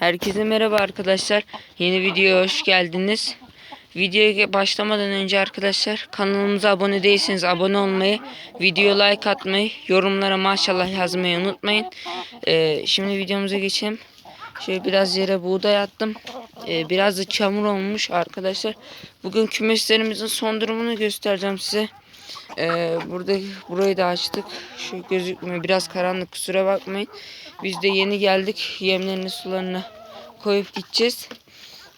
Herkese merhaba arkadaşlar. Yeni videoya hoş geldiniz. Videoya başlamadan önce arkadaşlar kanalımıza abone değilseniz abone olmayı, video like atmayı, yorumlara maşallah yazmayı unutmayın. Ee, şimdi videomuza geçelim. Şöyle biraz yere buğday attım. Ee, biraz da çamur olmuş arkadaşlar. Bugün kümeslerimizin son durumunu göstereceğim size. Ee, burada burayı da açtık. Şu gözükmüyor. Biraz karanlık kusura bakmayın. Biz de yeni geldik. Yemlerini sularını koyup gideceğiz.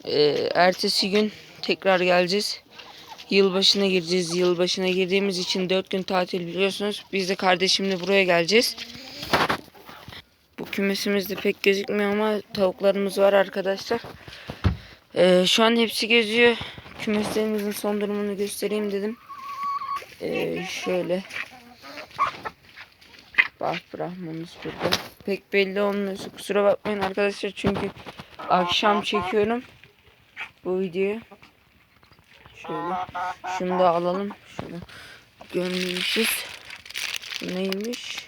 Ee, ertesi gün tekrar geleceğiz. Yılbaşına gireceğiz. Yılbaşına girdiğimiz için 4 gün tatil biliyorsunuz. Biz de kardeşimle buraya geleceğiz. Bu kümesimizde pek gözükmüyor ama tavuklarımız var arkadaşlar. Ee, şu an hepsi geziyor. Kümeslerimizin son durumunu göstereyim dedim. Ee, şöyle. Bah Brahman'ımız burada. Pek belli olmuyor. Kusura bakmayın arkadaşlar çünkü akşam çekiyorum bu videoyu. Şöyle. Şunu da alalım. Şunu görmüşüz. Bu neymiş?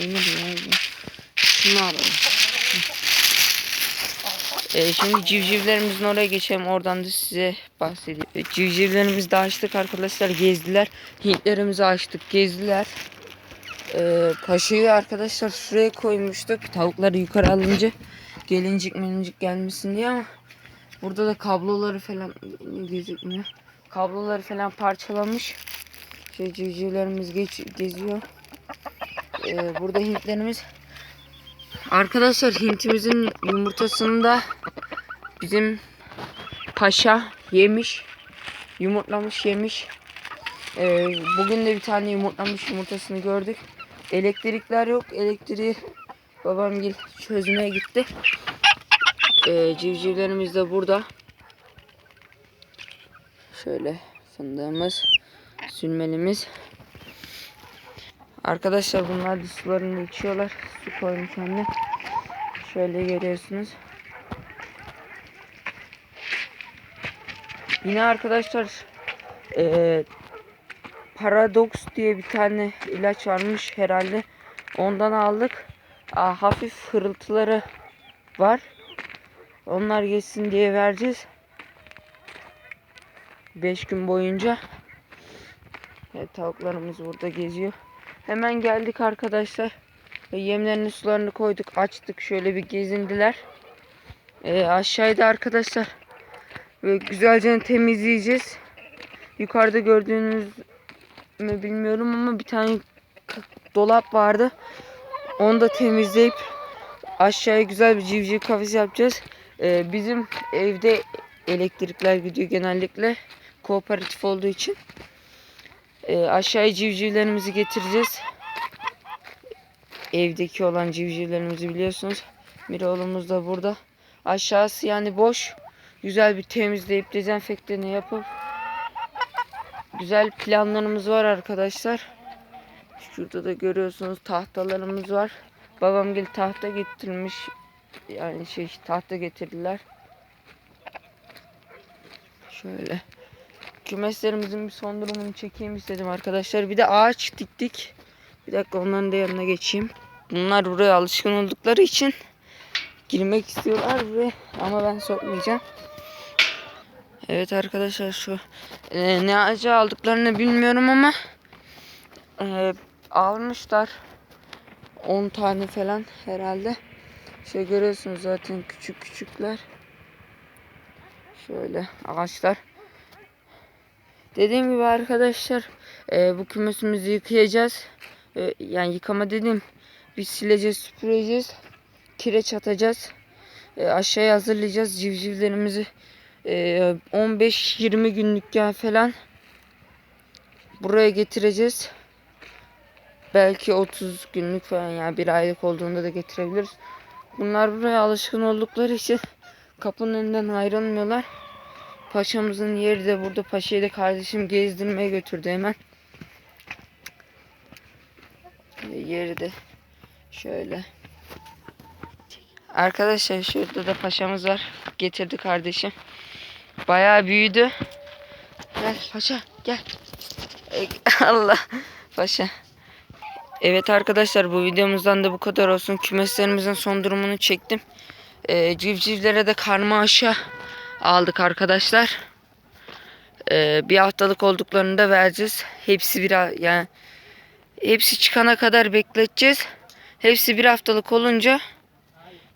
Neymiş ya bu? Şunu alalım. Ee, şimdi civcivlerimizin oraya geçelim. Oradan da size bahsedeyim. Ee, Civcivlerimizi de açtık arkadaşlar. Gezdiler. Hintlerimizi açtık. Gezdiler. Ee, paşayı arkadaşlar şuraya koymuştuk. Tavukları yukarı alınca gelincik melincik gelmesin diye ama burada da kabloları falan gözükmüyor. Kabloları falan parçalamış. Şey civcivlerimiz geç, geziyor. Ee, burada Hintlerimiz Arkadaşlar hintimizin yumurtasını da bizim paşa yemiş. Yumurtlamış yemiş. Ee, bugün de bir tane yumurtlamış yumurtasını gördük. Elektrikler yok. Elektriği babam gel çözmeye gitti. Ee, civcivlerimiz de burada. Şöyle fındığımız, sülmelimiz. Arkadaşlar bunlar da sularını içiyorlar. Su koymuş anne. Şöyle görüyorsunuz. Yine arkadaşlar eee Paradox diye bir tane ilaç varmış herhalde. Ondan aldık. Aa, hafif hırıltıları var. Onlar geçsin diye vereceğiz. 5 gün boyunca. Evet, tavuklarımız burada geziyor. Hemen geldik arkadaşlar. Ve Yemlerini sularını koyduk. Açtık. Şöyle bir gezindiler. Ee, aşağıda arkadaşlar. Böyle güzelce temizleyeceğiz. Yukarıda gördüğünüz mü bilmiyorum ama bir tane dolap vardı. Onu da temizleyip aşağıya güzel bir civciv kafesi yapacağız. Ee, bizim evde elektrikler gidiyor genellikle. Kooperatif olduğu için. Ee, aşağıya civcivlerimizi getireceğiz. Evdeki olan civcivlerimizi biliyorsunuz. Miroğlumuz da burada. Aşağısı yani boş. Güzel bir temizleyip dezenfektanı yapıp güzel planlarımız var arkadaşlar. Şurada da görüyorsunuz tahtalarımız var. Babam gel tahta getirmiş. Yani şey tahta getirdiler. Şöyle. Kümeslerimizin bir son durumunu çekeyim istedim arkadaşlar. Bir de ağaç diktik. Bir dakika onların da yanına geçeyim. Bunlar buraya alışkın oldukları için girmek istiyorlar ve ama ben sokmayacağım. Evet arkadaşlar şu e, ne ağacı aldıklarını bilmiyorum ama e, almışlar 10 tane falan herhalde. Şey görüyorsunuz zaten küçük küçükler. Şöyle ağaçlar. Dediğim gibi arkadaşlar e, bu kümesimizi yıkayacağız. E, yani yıkama dedim. Biz sileceğiz, süpüreceğiz. Kireç atacağız. E, aşağıya hazırlayacağız civcivlerimizi. E, 15-20 günlükken falan buraya getireceğiz. Belki 30 günlük falan yani bir aylık olduğunda da getirebiliriz. Bunlar buraya alışkın oldukları için kapının önünden ayrılmıyorlar. Paşamızın yeri de burada. Paşayı da kardeşim gezdirmeye götürdü hemen. Yeri de şöyle. Arkadaşlar şurada da paşamız var. Getirdi kardeşim. Bayağı büyüdü. Gel paşa gel. Allah paşa. Evet arkadaşlar bu videomuzdan da bu kadar olsun. Kümeslerimizin son durumunu çektim. Ee, civcivlere de karma aşı aldık arkadaşlar. Ee, bir haftalık olduklarını da vereceğiz. Hepsi bir yani hepsi çıkana kadar bekleteceğiz. Hepsi bir haftalık olunca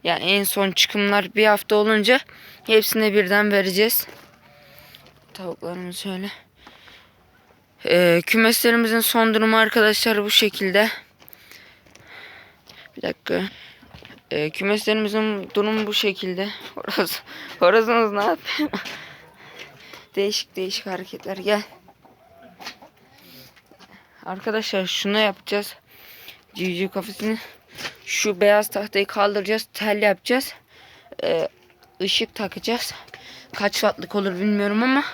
yani en son çıkımlar bir hafta olunca hepsine birden vereceğiz. Tavuklarımız şöyle. Ee, kümeslerimizin son durumu arkadaşlar bu şekilde. Bir dakika. Ee, kümeslerimizin durumu bu şekilde. Orası, orasınız ne yapıyor? değişik değişik hareketler gel. Arkadaşlar şunu yapacağız. Civciv kafesini şu beyaz tahtayı kaldıracağız. Tel yapacağız. Ee, ışık takacağız. Kaç wattlık olur bilmiyorum ama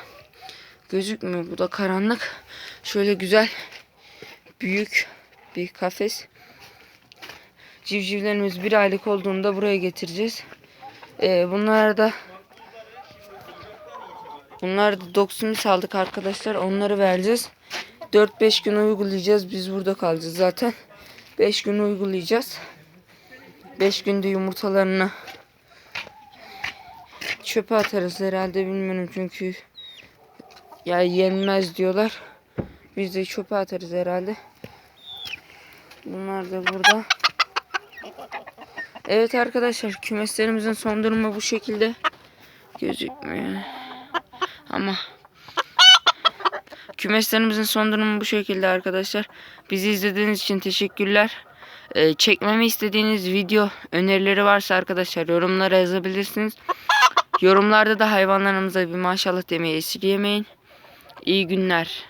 gözükmüyor. Bu da karanlık. Şöyle güzel büyük bir kafes. Civcivlerimiz bir aylık olduğunda buraya getireceğiz. Ee, bunlar da bunlar da Doximis aldık arkadaşlar. Onları vereceğiz. 4-5 gün uygulayacağız. Biz burada kalacağız zaten. 5 gün uygulayacağız. 5 günde yumurtalarını çöpe atarız herhalde bilmiyorum çünkü ya yenmez diyorlar. Biz de çöpe atarız herhalde. Bunlar da burada. Evet arkadaşlar kümeslerimizin son durumu bu şekilde gözükmüyor. Ama kümeslerimizin son durumu bu şekilde arkadaşlar. Bizi izlediğiniz için teşekkürler. Ee, çekmemi istediğiniz video önerileri varsa arkadaşlar yorumlara yazabilirsiniz. Yorumlarda da hayvanlarımıza bir maşallah demeyi esirgemeyin. İyi günler.